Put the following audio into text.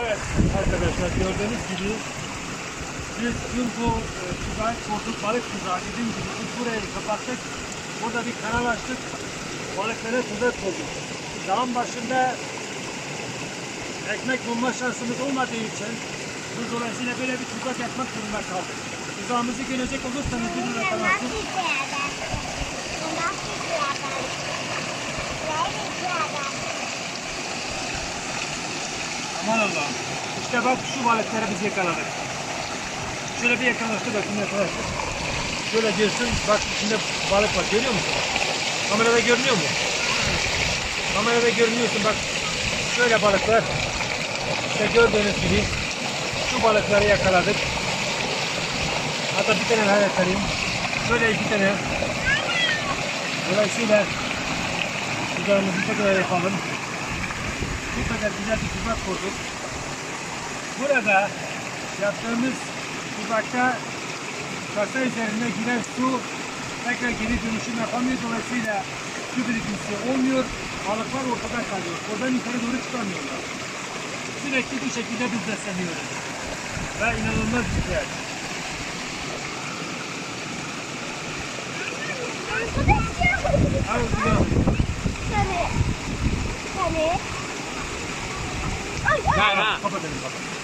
Evet arkadaşlar gördüğünüz gibi biz dün bu e, tuzağı kurduk, balık tuzağı dediğim gibi biz burayı kapattık. Burada bir kanal açtık. Balıklara tuzak koyduk. Dağın başında ekmek bulma şansımız olmadığı için biz dolayısıyla böyle bir tuzak yapmak durumunda kaldık. Tuzağımızı gelecek olursanız bir lira kalarsın. Aman Allah'ım. İşte bak şu balıkları biz yakaladık. Şöyle bir yakalattı bakın yakalattı. Şöyle girsin bak içinde balık var görüyor musun? Kamerada görünüyor mu? Kamerada görünüyorsun bak. Şöyle balıklar. İşte gördüğünüz gibi şu balıkları yakaladık. Hatta bir tane daha yakalayayım. Şöyle iki tane. Dolayısıyla tuzağımızı tekrar yapalım. Bu kadar güzel bir tuzak kurduk. Burada yaptığımız tuzakta kasa üzerine giren su tekrar geri dönüşüm yapamıyor. Dolayısıyla su birikintisi olmuyor. Balıklar ortada kalıyor. Oradan yukarı doğru çıkamıyorlar. Sürekli bu şekilde biz besleniyoruz. Ve inanılmaz bir ihtiyaç. Al bakalım. Ay, 来来来，